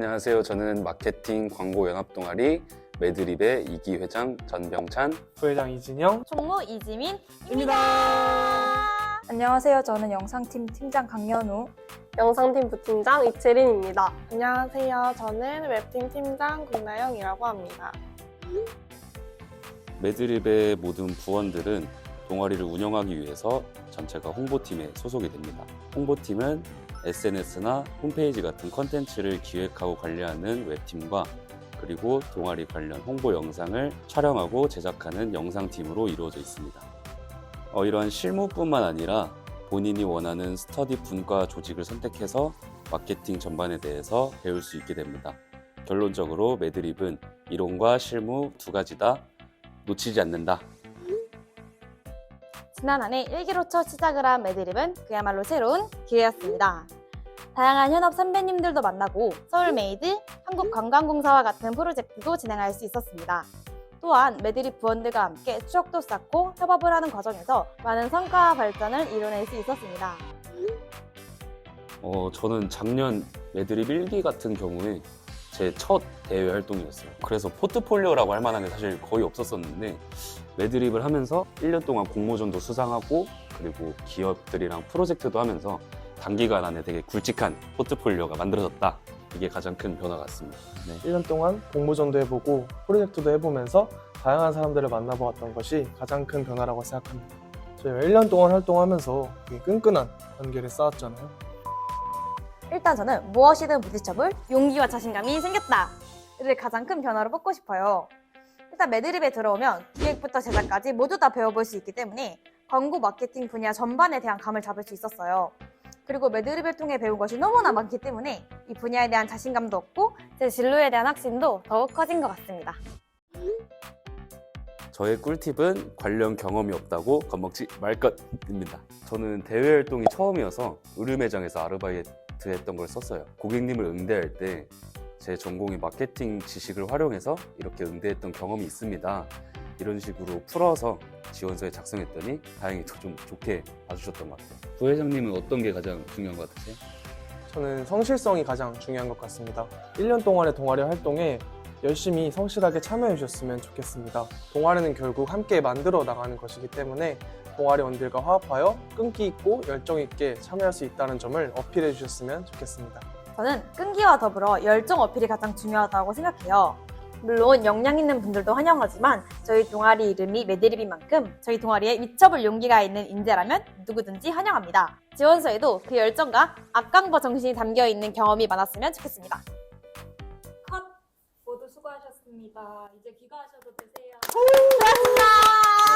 안녕하세요. 저는 마케팅 광고 연합 동아리 매드립의 이기 회장 전병찬. 부회장 이진영. 총무 이지민입니다. 입니다. 안녕하세요. 저는 영상팀 팀장 강연우. 영상팀 부팀장 이채린입니다. 안녕하세요. 저는 웹팀 팀장 국나영이라고 합니다. 매드립의 모든 부원들은 동아리를 운영하기 위해서 전체가 홍보팀에 소속이 됩니다. 홍보팀은 SNS나 홈페이지 같은 컨텐츠를 기획하고 관리하는 웹팀과 그리고 동아리 관련 홍보 영상을 촬영하고 제작하는 영상팀으로 이루어져 있습니다. 어, 이러한 실무뿐만 아니라 본인이 원하는 스터디 분과 조직을 선택해서 마케팅 전반에 대해서 배울 수 있게 됩니다. 결론적으로 매드립은 이론과 실무 두 가지 다 놓치지 않는다. 지난 한해 1기로첫 시작을 한 매드립은 그야말로 새로운 기회였습니다. 다양한 현업 선배님들도 만나고 서울메이드, 한국관광공사와 같은 프로젝트도 진행할 수 있었습니다. 또한 매드립 부원들과 함께 추억도 쌓고 협업을 하는 과정에서 많은 성과와 발전을 이뤄낼 수 있었습니다. 어, 저는 작년 매드립 1기 같은 경우에 제 첫 대회 활동이었어요. 그래서 포트폴리오라고 할 만한 게 사실 거의 없었었는데 매드립을 하면서 1년 동안 공모전도 수상하고 그리고 기업들이랑 프로젝트도 하면서 단기간 안에 되게 굵직한 포트폴리오가 만들어졌다. 이게 가장 큰 변화 같습니다. 네. 1년 동안 공모전도 해보고 프로젝트도 해보면서 다양한 사람들을 만나보았던 것이 가장 큰 변화라고 생각합니다. 저희가 1년 동안 활동하면서 되게 끈끈한 관계를 쌓았잖아요. 일단 저는 무엇이든 부딪혀볼 용기와 자신감이 생겼다를 가장 큰 변화로 뽑고 싶어요. 일단 매드립에 들어오면 기획부터 제작까지 모두 다 배워볼 수 있기 때문에 광고 마케팅 분야 전반에 대한 감을 잡을 수 있었어요. 그리고 매드립을 통해 배운 것이 너무나 많기 때문에 이 분야에 대한 자신감도 없고 제 진로에 대한 확신도 더욱 커진 것 같습니다. 저의 꿀팁은 관련 경험이 없다고 겁먹지 말 것입니다. 저는 대외 활동이 처음이어서 의류 매장에서 아르바이트 했던 걸 썼어요. 고객님을 응대할 때 제 전공이 마케팅 지식을 활용해서 이렇게 응대했던 경험이 있습니다. 이런 식으로 풀어서 지원서에 작성했더니 다행히 더좀 좋게 봐주셨던 것 같아요. 부회장님은 어떤 게 가장 중요한 것 같으세요? 저는 성실성이 가장 중요한 것 같습니다. 1년 동안의 동아리 활동에 열심히 성실하게 참여해 주셨으면 좋겠습니다. 동아리는 결국 함께 만들어 나가는 것이기 때문에 동아리원들과 화합하여 끈기 있고 열정 있게 참여할 수 있다는 점을 어필해 주셨으면 좋겠습니다. 저는 끈기와 더불어 열정 어필이 가장 중요하다고 생각해요. 물론 역량 있는 분들도 환영하지만 저희 동아리 이름이 매드립인 만큼 저희 동아리에 미쳐볼 용기가 있는 인재라면 누구든지 환영합니다. 지원서에도 그 열정과 악강버 정신이 담겨 있는 경험이 많았으면 좋겠습니다. 컷! 모두 수고하셨습니다. 이제 귀가하셔도 되세요. 고맙습니다.